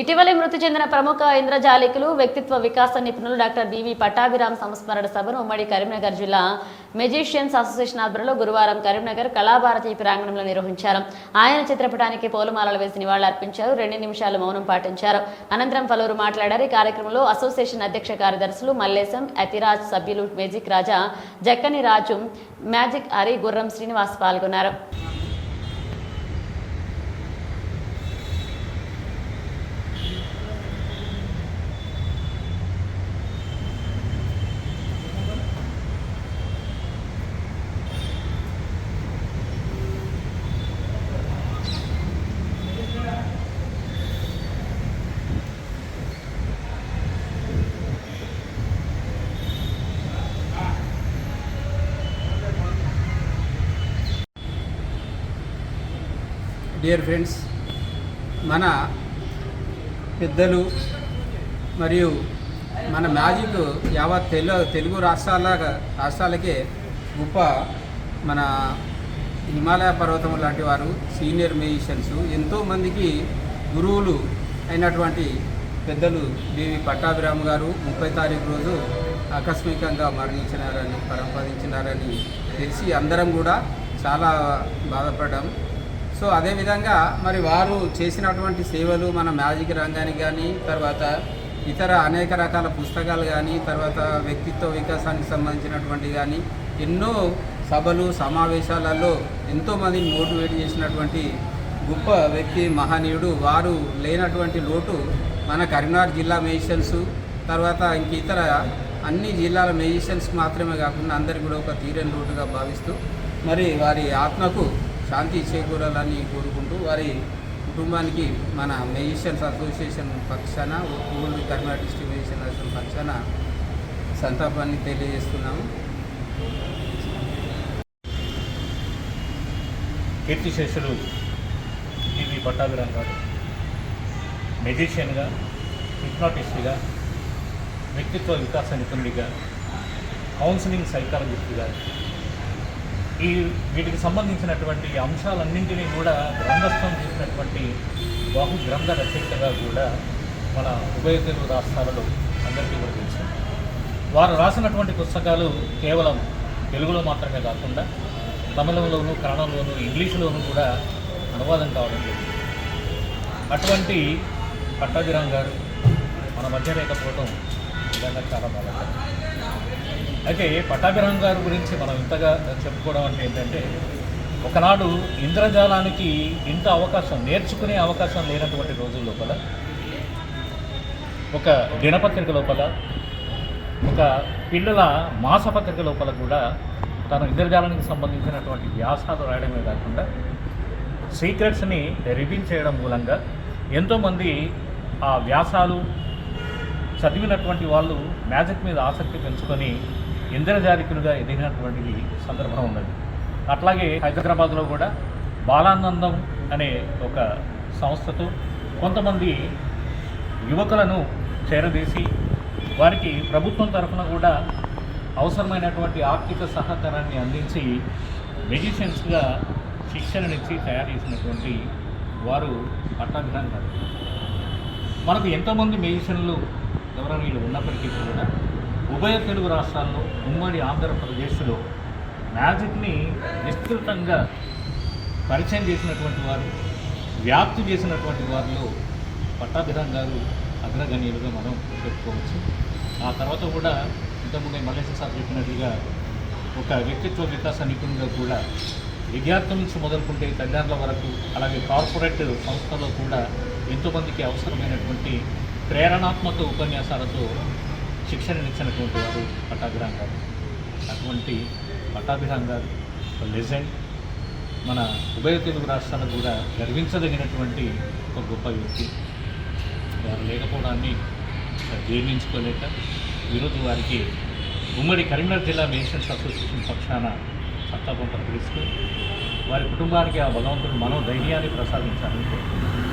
ఇటీవలే మృతి చెందిన ప్రముఖ ఇంద్రజాలికులు వ్యక్తిత్వ వికాస నిపుణులు డాక్టర్ బివి పట్టాభిరామ్ సంస్మరణ సభను ఉమ్మడి కరీంనగర్ జిల్లా మెజిషియన్స్ అసోసియేషన్ ఆధ్వర్యంలో గురువారం కరీంనగర్ కళాభారతి ప్రాంగణంలో నిర్వహించారు. ఆయన చిత్రపటానికి పూలమాలలు వేసి నివాళులర్పించారు. రెండు నిమిషాలు మౌనం పాటించారు. అనంతరం పలువురు మాట్లాడారు. ఈ కార్యక్రమంలో అసోసియేషన్ అధ్యక్ష కార్యదర్శులు మల్లేశం అతిరాజ్ సభ్యులు మేజిక్ రాజా జక్కని రాజు మ్యాజిక్ హరి గుర్రం శ్రీనివాస్ పాల్గొన్నారు. డియర్ ఫ్రెండ్స్ మన పెద్దలు మరియు మన మ్యాజిక్ యావత్ తెలు తెలుగు రాష్ట్రాల రాష్ట్రాలకే గొప్ప మన హిమాలయ పర్వతం లాంటి వారు సీనియర్ మ్యూజిషియన్స్ ఎంతోమందికి గురువులు అయినటువంటి పెద్దలు దేవి పట్టాభిరామ్ గారు ముప్పై తారీఖు రోజు ఆకస్మికంగా మరణించినారని పరంపదించినారని తెలిసి అందరం కూడా చాలా బాధపడ్డాం. సో అదేవిధంగా మరి వారు చేసినటువంటి సేవలు మన మ్యాజిక్ రంగానికి కానీ తర్వాత ఇతర అనేక రకాల పుస్తకాలు కానీ తర్వాత వ్యక్తిత్వ వికాసానికి సంబంధించినటువంటి కానీ ఎన్నో సభలు సమావేశాలలో ఎంతోమందిని మోటివేట్ చేసినటువంటి గొప్ప వ్యక్తి మహనీయుడు వారు లేనటువంటి లోటు మన కరీంనగర్ జిల్లా మెజిషియన్స్ తర్వాత ఇంక ఇతర అన్ని జిల్లాల మెజిషియన్స్ మాత్రమే కాకుండా అందరికీ కూడా ఒక తీరని లోటుగా భావిస్తూ మరి వారి ఆత్మకు శాంతి చేకూరాలని కోరుకుంటూ వారి కుటుంబానికి మన మెజిషియన్స్ అసోసియేషన్ పక్షాన ఊళ్ళు కర్ణాటక డిస్ట్రిక్ట్ మెజిషియన్ అసోసియేషన్ పక్షాన సంతాపాన్ని తెలియజేస్తున్నాము. కీర్తిశేషులు టీవీ పట్టాభిరామ్ గారు మెజిషియన్గా హిప్నాటిస్ట్గా వ్యక్తిత్వ వికాస నిపుణుడిగా కౌన్సిలింగ్ సైకాలజిస్ట్గా ఈ వీటికి సంబంధించినటువంటి అంశాలన్నింటినీ కూడా గ్రంథస్థం చేసినటువంటి బహు గ్రంథ రచయితగా కూడా మన ఉభయ తెలుగు రాష్ట్రాలలో అందరికీ కూడా తెలుసు. వారు రాసినటువంటి పుస్తకాలు కేవలం తెలుగులో మాత్రమే కాకుండా తమిళంలోను కన్నడంలోను ఇంగ్లీషులోను కూడా అనువాదం కావడం జరిగింది. అటువంటి పట్టాభిరామ్ గారు మన మధ్య లేకపోవడం నిజంగా చాలా బాధ అయితే పట్టాభిరామ్ గారి గురించి మనం ఇంతగా చెప్పుకోవడం అంటే ఏంటంటే ఒకనాడు ఇంద్రజాలానికి ఇంత అవకాశం నేర్చుకునే అవకాశం లేనటువంటి రోజుల లోపల ఒక దినపత్రిక లోపల ఒక పిల్లల మాసపత్రిక లోపల కూడా తను ఇంద్రజాలానికి సంబంధించినటువంటి వ్యాసాలు రాయడమే కాకుండా సీక్రెట్స్ని రివీల్ చేయడం మూలంగా ఎంతోమంది ఆ వ్యాసాలు చదివినటువంటి వాళ్ళు మ్యాజిక్ మీద ఆసక్తి పెంచుకొని ఇంద్రజాలికులుగా ఎదిగినటువంటి సందర్భం ఉన్నది. అట్లాగే హైదరాబాద్లో కూడా బాలానందం అనే ఒక సంస్థతో కొంతమంది యువకులను చేరదీసి వారికి ప్రభుత్వం తరఫున కూడా అవసరమైనటువంటి ఆర్థిక సహకారాన్ని అందించి మెజిషియన్స్గా శిక్షణనిచ్చి తయారు చేసినటువంటి వారు పట్టాభిరామ్ గారు. మనకు ఎంతోమంది మెజిషియన్లు గౌరవనీయులు ఉన్నప్పటికీ కూడా ఉభయ తెలుగు రాష్ట్రాల్లో ఉమ్మడి ఆంధ్రప్రదేశ్లో మ్యాజిక్ని విస్తృతంగా పరిచయం చేసినటువంటి వారు వ్యాప్తి చేసినటువంటి వారిలో పట్టాభిరామ్ గారు అగ్రగణ్యులుగా మనం చెప్పుకోవచ్చు. ఆ తర్వాత కూడా ఇంతకుముందే మల్లేశ్వర సార్ చెప్పినట్లుగా ఒక వ్యక్తిత్వ వికాస నిపుణులుగా కూడా విద్యార్థుల నుంచి మొదలుకుంటే తల్లిదండ్రుల వరకు అలాగే కార్పొరేట్ సంస్థల్లో కూడా ఎంతోమందికి అవసరమైనటువంటి ప్రేరణాత్మక ఉపన్యాసాలతో శిక్షణనిచ్చినటువంటి వారు పట్టాభిరామ్ గారు అటువంటి పట్టాభిరామ్ గారు ఒక లెజెండ్ మన ఉభయ తెలుగు రాష్ట్రాలకు కూడా గర్వించదగినటువంటి ఒక గొప్ప వ్యక్తి. వారు లేకపోవడాన్ని జీర్ణించుకోలేక ఈరోజు వారికి ఉమ్మడి కరీంనగర్ జిల్లా మేషన్స్ అసోసియేషన్ పక్షాన సంతాపం ప్రకటిస్తూ వారి కుటుంబానికి ఆ భగవంతుడు మనోధైర్యాన్ని ప్రసాదించాలని కోరుకుంటున్నాను